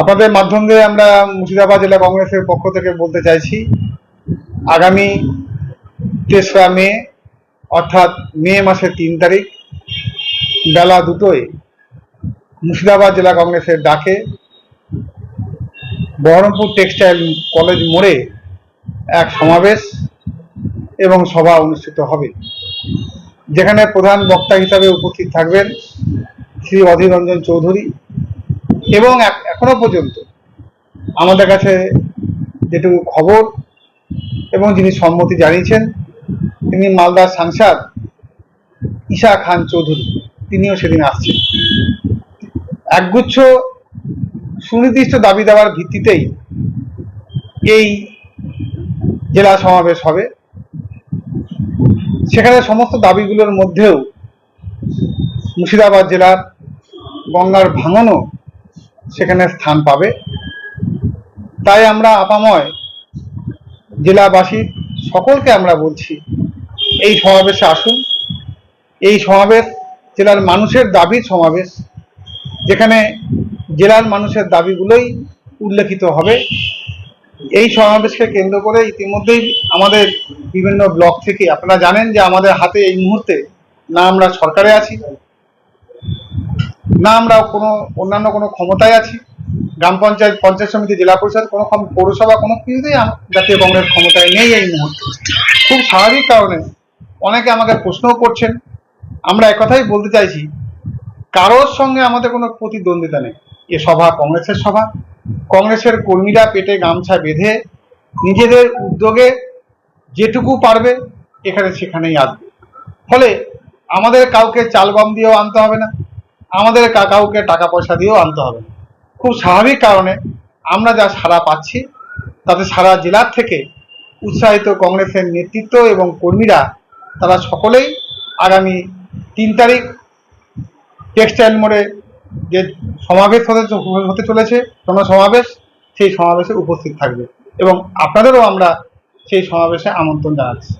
আপনাদের মাধ্যমে আমরা মুর্শিদাবাদ জেলা কংগ্রেসের পক্ষ থেকে বলতে চাইছি, আগামী তেসরা মে, অর্থাৎ মে মাসের তিন তারিখ, বেলা দুটোয় মুর্শিদাবাদ জেলা কংগ্রেসের ডাকে বহরমপুর টেক্সটাইল কলেজ মোড়ে এক সমাবেশ এবং সভা অনুষ্ঠিত হবে, যেখানে প্রধান বক্তা হিসাবে উপস্থিত থাকবেন শ্রী অধীর রঞ্জন চৌধুরী এবং এখনও পর্যন্ত আমাদের কাছে যেটুকু খবর এবং যিনি সম্মতি জানিয়েছেন, তিনি মালদার সাংসদ ঈশা খান চৌধুরী, তিনিও সেদিন আসছেন। একগুচ্ছ সুনির্দিষ্ট দাবি দেওয়ার ভিত্তিতেই এই জেলা সমাবেশ হবে। সেখানে সমস্ত দাবিগুলোর মধ্যেও মুর্শিদাবাদ জেলার গঙ্গার ভাঙনও সেখানে স্থান পাবে। তাই আমরা আপাময় জেলাবাসী সকলকে আমরা বলছি, এই সমাবেশে আসুন। এই সমাবেশ জেলার মানুষের দাবির সমাবেশ, যেখানে জেলার মানুষের দাবিগুলোই উল্লেখিত হবে। এই সমাবেশকে কেন্দ্র করে ইতিমধ্যেই আমাদের বিভিন্ন ব্লক থেকে, আপনারা জানেন যে আমাদের হাতে এই মুহূর্তে না আমরা সরকারে আছি না, আমরা কোনো অন্যান্য কোনো ক্ষমতায় আছি। গ্রাম পঞ্চায়েত পঞ্চায়েত সমিতি, জেলা পরিষদ, কোনো পৌরসভা, কোনো কিছুতেই জাতীয় কংগ্রেস ক্ষমতায় নেই এই মুহূর্তে। খুব স্বাভাবিক কারণে অনেকে আমাকে প্রশ্নও করছেন। আমরা একথাই বলতে চাইছি, কারোর সঙ্গে আমাদের কোনো প্রতিদ্বন্দ্বিতা নেই। এ সভা কংগ্রেসের সভা। কংগ্রেসের কর্মীরা পেটে গামছা বেঁধে নিজেদের উদ্যোগে যেটুকু পারবে, এখানে সেখানেই আসবে। ফলে আমাদের কাউকে চাল গম দিয়েও আনতে হবে না। আমাদের কা- কাউকে টাকা পয়সা দিয়েও আনতে হবে। খুব স্বাভাবিক কারণে আমরা যা সাড়া পাচ্ছি, তাতে সারা জেলার থেকে উৎসাহিত কংগ্রেসের নেতৃত্ব এবং কর্মীরা, তারা সকলেই আগামী তিন তারিখ টেক্সটাইল মোড়ে যে সমাবেশ হতে হতে চলেছে, জনসমাবেশ, সেই সমাবেশে উপস্থিত থাকবে এবং আপনাদেরও আমরা সেই সমাবেশে আমন্ত্রণ জানাচ্ছি।